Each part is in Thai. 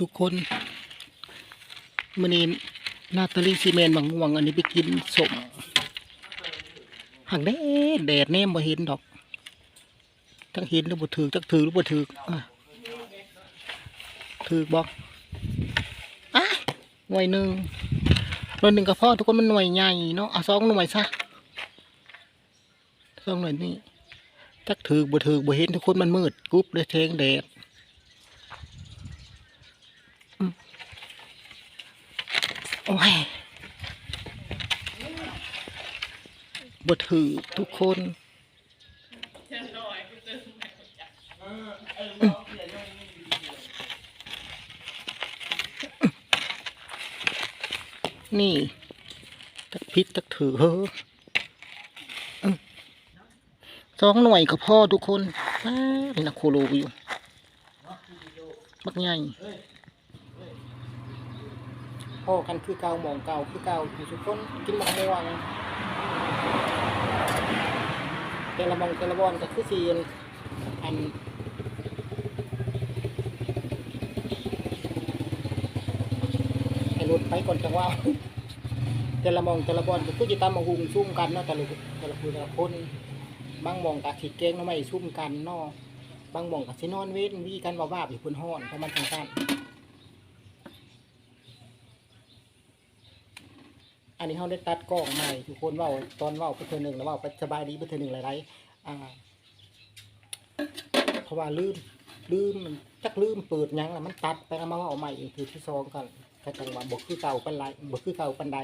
ทุกคนมื่อนี้นาตาลีซีเมนบางม่วง อันนี้ไปกินสมหักแดดแดดแนมบ่เห็นดอกทั้งเห็นหรือบ่ถือจักถือหรือบ่ถืออะถือบอกอะหน่วยหนึ่งหน่วยหนึ่งก็พอทุกคนมันหน่วยใหญ่เนาะเอาสองหน่วยซะสองหน่วยนี่จักถือบ่ถือบ่เห็นทุกคนมันมืดกรุ๊บเลยแทงแดด อ้ยบ่ถือทุกคนนี่ ตักพิษตักถือเฮ้ออสองหน่วยก็พอทุกคนอ้านี่นะโคโลอยู่ บักใหญ่ พ่อกันคือเก่าหมองเก่าคือเก่าอยู่ทุกคนกินมะม่วงแต่ละมองแต่ละบอนก็คือสีอันให้รถไปก่อนจังว่าแต่ละมองแต่ละบอนก็คือจะตามมาหุงซุ่มกันเนาะแต่ละแต่ละคนแต่ละคนบางมองกับขีดเก้งเนาะไมซุ่มกันเนาะบางมองกับสินอนเว้นวีกันว่าว่าอยู่พื้นห้อนเพราะมันจังกัน อันนี้เขาได้ตัดกล้องใหม่ทุกคนว่าตอนว่าไปเทอหนึ่งแล้วว่าไปสบายดีไปเทอหนึ่งหลายๆอ่าเพราะว่าลืมลืมมันจักลืมเปิดยังแล้วมันตัดไปแล้วมาเว่าใหม่อีกทีที่สองกันก็จังว่าบกคือเก่าปันไรบกคือเก่าปันใด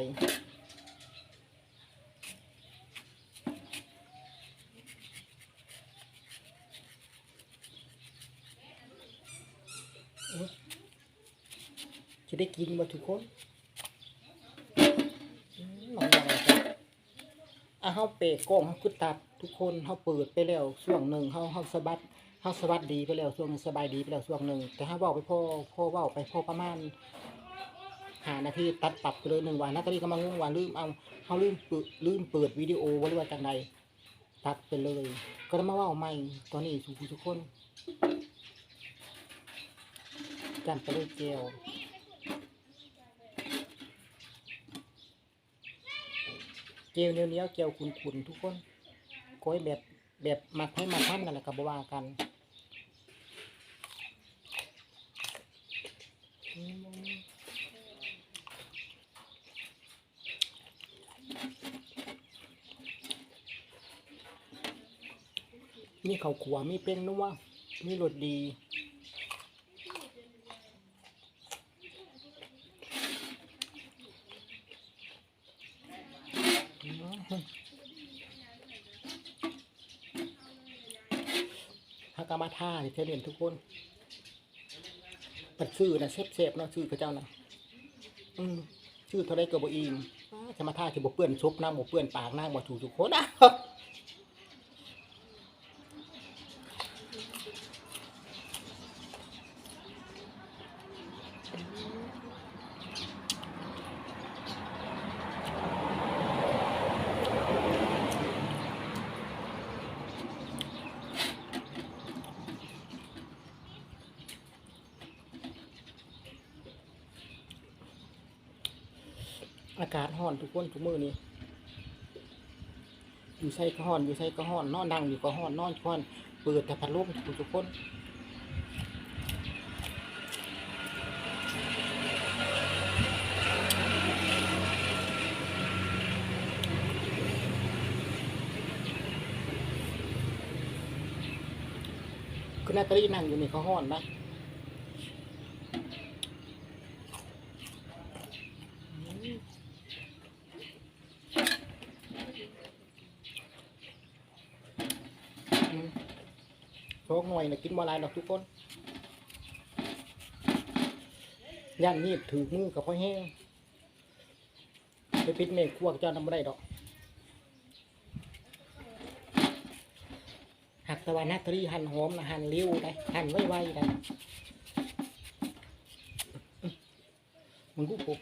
จะได้กินมาทุกคน อืมหนังอะไรกัน อะเฮาเปะกล้องเฮาคือตัดทุกคนเฮาเปิดไปแล้วช่วงหนึ่งเฮาเฮาสะบัดเฮาสวัสดีไปแล้วช่วงหนึ่งสบายดีไปแล้วช่วงหนึ่งแต่เฮาเว้าไปพ่อพ่อเว้าไปพ่อประมาณหานาทีตัดปรับไปเลยหนึ่งวันนาตาลีก็มางงว่าลืมเอาเฮาลืมเปิดลืมเปิดวิดีโอไว้หรือว่าจังใดตัดไปเลย ก็ได้มาเว้าใหม่ตอนนี้ทุกคนทุกคนจำไปเลยเจล เกลียวเนี้ยวเกลียวขุนๆทุกคนโก้ยแบบแบบมักให้มาท่านกันแหละกับว่ากันอืมมีเขาวขัวมีเป็นนัวมีรสดี อืม ถ้ากามาท่าที่เทเรียนทุกคนปัดชื่อนะเซฟเซฟเนาะชื่อพระเจ้านะอืมชื่อเท่าไรก็บ่อิ่มอ้าจะมาท่าจะบ่เปื้อนซุปน้ำบ่เปื้อนปากน้ำบ่ถูกทุกคนอะ อากาศร้อนทุกคนทุกมือนี้อยู่ใส่ก็ร้อนอยู่ใส่ก็ร้อนนอนนั่งอยู่ก็ร้อนนอนก็ร้อนเปิดแต่พัดลมทุกทุกคนคือนาตาลีนั่งอยู่นี่ก็ร้อนนะ อืม โชคหน่วยนะกินมาลายดอกทุกคนย่านนี้ถือมือกับพ่อแห้งไปปิดเมฆควกเจ้าทำไม่ได้ดอกหักตะวันนักตรีหั่นหอมนะหั่นเร็วได้หั่นไวๆได้มึงกูปก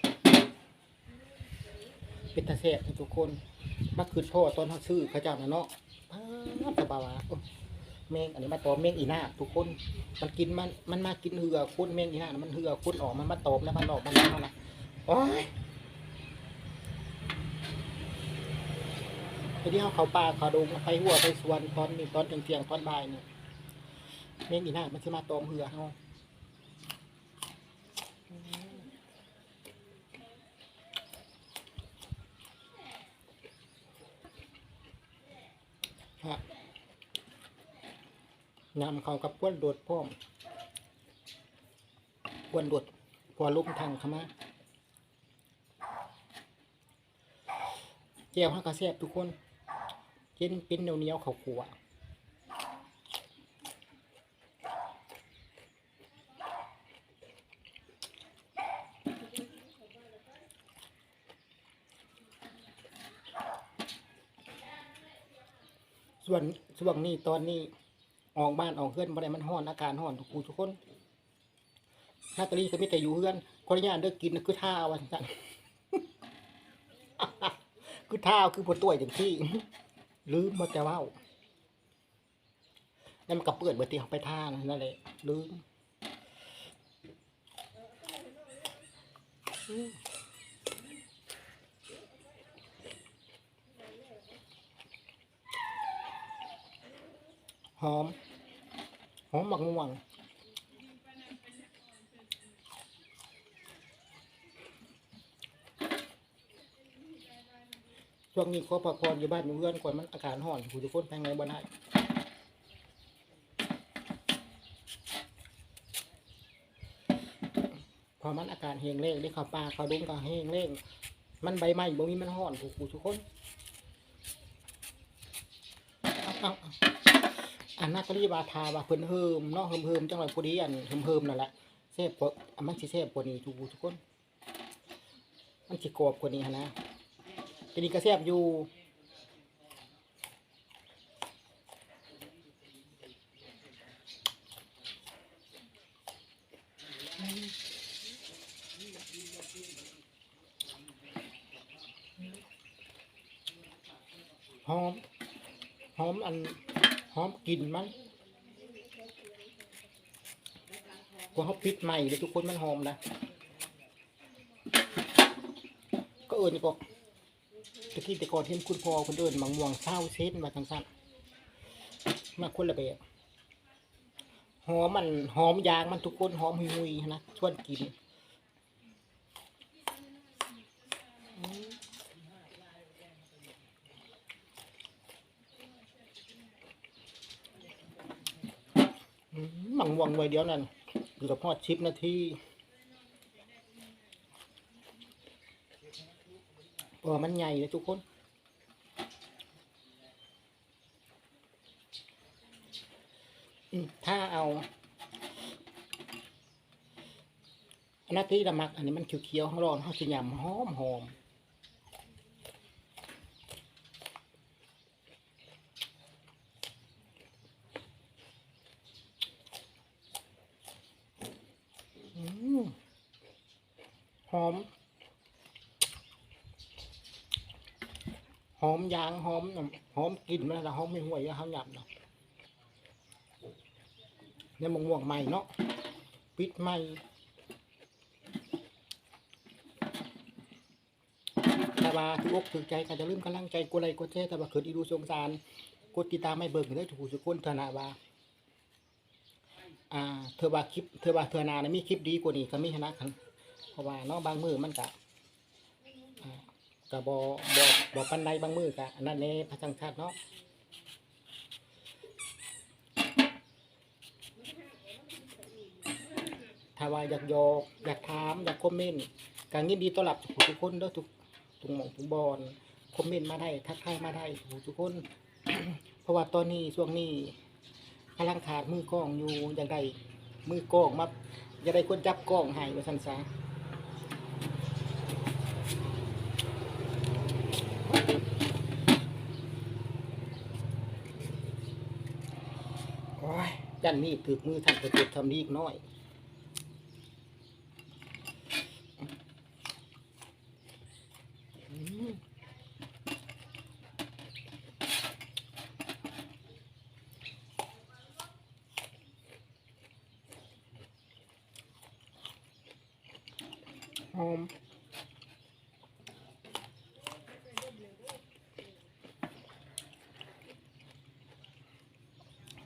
เป็นตาแสบทุกคนมาคืนพ่อตอนเขาซื้อเขาเจ้านะเนาะป้าดตะบาวา แมงอันนี้มาตอมแมงอีหน้าทุกคน มันกินมันมันมากินเหือคุณแมงอีหน้ามันเหือคุณออกมันมาตอมแล้วมันออกมันแล้วนะโอ้ยทีนี้เอาเขาป่าเขาดงไปหัวไปสวนตอนนี้ตอนเที่ยงๆตอนบ่ายเนี่ยแมงอีหน้ามันจะมาตอมเหือเขาฮะ ยำเขากับป้วนโดดพร้อมป้วนโดดพอลุกทางเข้ามาแก้วห้ากระแซบทุกคนเย็นเป็นเหนียวเหนียวเขาขัวส่วนส่วนนี้ตอนนี้ ออกบ้านออกเพื่อนบ่ได้มันห้อนอาการห้อนทุกผู้ทุกคนนาตาลีก็มีแต่อยู่เพื่อนขออนุญาตเลิกกินนะคือท่าวันจันคือท่าคือปวดตัวอย่างที่ลืมมาแต่ว่าแล้วมันก็เปิดเบอร์ตีเขาไปท่านั่นแหละลืมอืมหอม อมหมักม่วงช่วงนี้ขอพักผ่อนอยู่บ้านเพื่อนก่อนมันอากาศร้อนผู้ทุกคนทางไหนบ้านได้พอมันอากาศแห้งแล้งได้ข้าวปลาข้าวดุ้งก็แห้งแล้งมันใบไม้บ่มีมันร้อนผู้ทุกคนเอาเอา อันนักรีบาทาว่าเพิ่นเฮิมเนาะเฮิมเฮิมจังหวะพอดีอันเฮิมเฮิมนั่นแหละแซ่บกว่าอันมันสิแซ่บกว่านี้ทุกทุกคน มันสิกรอบกว่านี้นะทีนี้ก็แซ่บอยู่หอมหอมอัน หอมกลิ่นมันกว่าเขาปิดใหม่เลยทุกคนมันหอมนะ ก็เอิญก็ตะกี้แต่ก่อนเห็นคุณพ่อคนเดินบางม่วงเศร้าเส้นมาทางสั้นมาคนละแบบหอมมันหอมยางมันทุกคนหอมหุยๆนะชวนกินอืมอืม หมังม่วงไว้เดียวนั่นอยู่กับพอดชิปนาทีเพราะว่ามันใหญ่เลยทุกคนถ้าเอาอันนั้นที่ละมัก อันนี้มันเขียวๆข้างรองข้าวสียำหอมหอมอืมห อม หอมยางหอมหอมกลิ่นมันนะหอมไม่ห่วยอะเขาหยำเนาะเนี่ยมะม่วงใหม่เนาะปิดใหม่แต่ว่าทุกอกถือใจก็จะลืมกำลังใจกดไลค์กดแชร์แต่ว่าเกิดอีดูสงสารกดติดตามไม่เบิ่งเลยถูกสุกคนเถอะนะว่าอ่า เธอว่าคลิป เธอว่าเธอนานะมีคลิปดีกว่านี้ก็มีชนะกัน เพราะว่าเนาะบางมือมันกะกับอบอบอปันใดบางมือกะอันนั้นในพระจังชาตเนาะถ้าว่าอยากโยกอยากถามอยากคอมเมนต์การยินดีต้อนรับทุกคนเด้อทุกทุกหม่องทุกบอลคอมเมนต์มาได้ทักทายมาได้ทุกคน เพราะว่าตอนนี้ช่วงนี้กำลังขาดมือกล้องอยู่อย่างไรมือกล้องมาอยาได้คนจับกล้องให้ว่าสันซา จันนี่ถือมือท่านก็เก็บทำนี้อีกน้อยหอม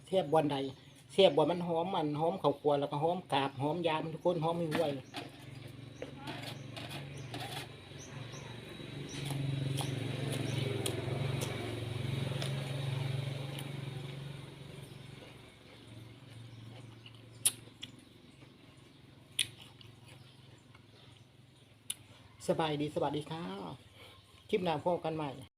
เทียบวันใด สียบบอนมันหอมมันหอมข้าวคั่วแล้วก็หอมกาบหอมยามทุกคนหอมไม่ห่วยสบายดีสวัสดีครับ คลิปหน้าพบกันใหม่